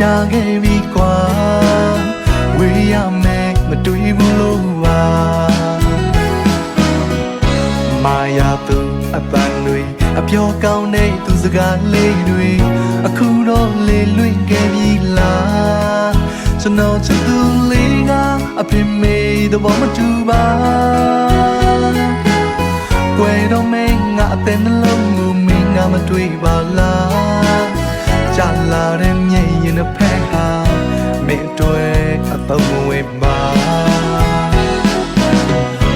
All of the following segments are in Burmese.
ခဲ့ပြီကွာဝေးရမယ်မတွေ့ဘူးလို့ပါမာယာသူအပန်းတွေအပြောကောင်းတဲ့သူစကားလေးတွေအခုတော့လေလွင့်ခဲ့ပြီလားကျွန်တော်ချစ်သူလေးကအပြင်းမေးသဘောမတူပါကွယ်တော့မင်းငါအသက်နှလုံးကိုမင်းငါမတွေ့ပါလားကြာလာတဲ့မြေရင်တစ်ဖက်ဟာ မင်းတွေ့အတော့မဝေးပါ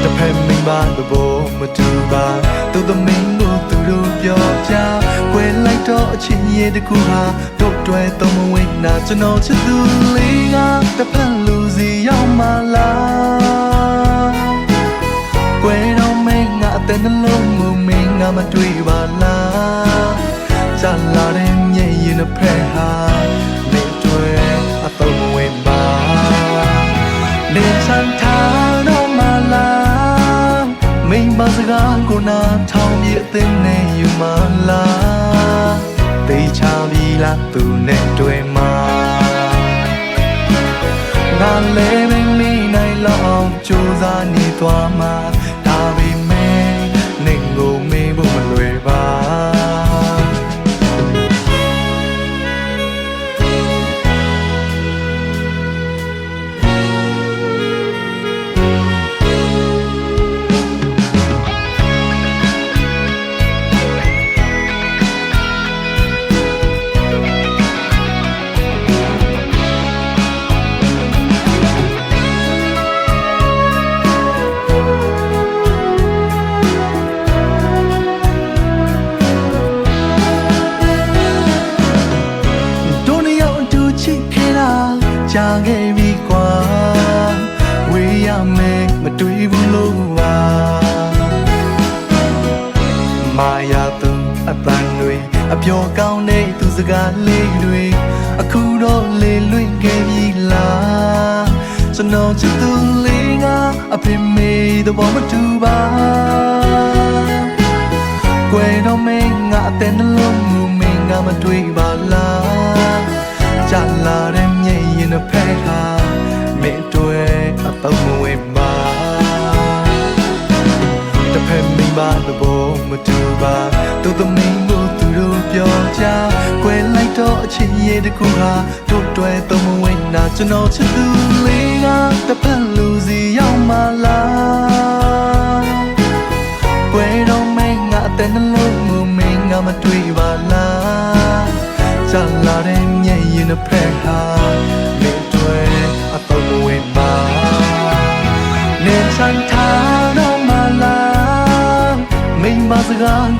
တဖက်မိန်းမသဘောမတူပါသူသမီးကိုသူတို့ပြောကြွယ်လိုက်တော့အချင်းရဲ့တကူဟာတို့တွဲသုံးမဝိနာကျွန်တော်ချစ်သူလေးကတဖက်လူစီရောက်မှလားကွယ်တော့မင်းငါအတဲ့နှလုံးကိုမင်းငါမတွေ့ပါလားချလာတဲ့မြေရင်တ ပါစကားကိုနာထောင်ပြအသိနဲ့ယူမလားတေချာပြီလားသူနဲ့တွေ့မှာငါလည်းမမေ့နိုင်လောက်အောင်ကြိုးစားနေသွားမှာ ကြာခဲ့ပြီကွာဝေးရမယ်မတွေ့ဘူးလို့ပါမာယာသူအပန်းတွေအပြောကောင်းတဲ့သူစကားလေးတွေအခုတော့လေလွင့်ခဲ့ပြီလားကျွန်တော်ချစ်သူလေးကအဖေမေသဘောမတူပါကွယ်တော့မင်းငါအတဲ့နှလုံး တစ်ဖက်မိန်းမသဘောမတူပါသူသမီးကိုသူတို့ပြောကြကွယ်လိုက်တော့အချင်းရဲ့တကူဟာတို့တွဲတော့မဝေးနာကျွန်တော်ချစ်သူလေးကတစ်ဖက်လူစီရောက်မှလားကွယ်တော့မင်းငါအတဲ့နှလုံးကိုမင်းငါမတွေ့ပါလားကြာလာတဲ့မြေရင်တစ်ဖက်ဟာ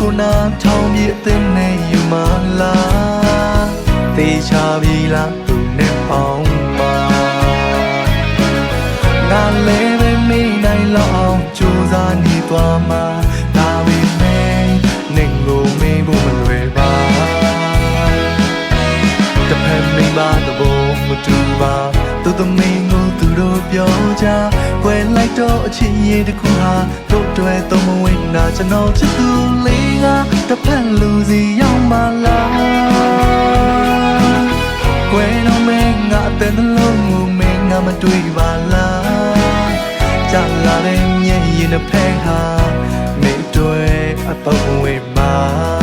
ကားကိုနာထောင်ပြအသိနဲ့ယူမလားသေချာပြီလားသူနဲ့ပေါင်းပါငါ သူသမီးကိုသူတို့ပြောကြွယ်လိုက်တော့အချင်းရဲ့တကူဟာတို့တွဲတော့မဝင်တာကျွန်တော်ချစ်သူလေးကတစ်ဖက်လူစီရောက်မှလားကွယ်တော့မင်းငါအတဲ့နှလုံးကိုမင်းငါမတွေ့ပါလားကြာလာတဲ့မြေရင်တစ်ဖက်ဟာမင်းတွေ့အတော့ဝေးမှာ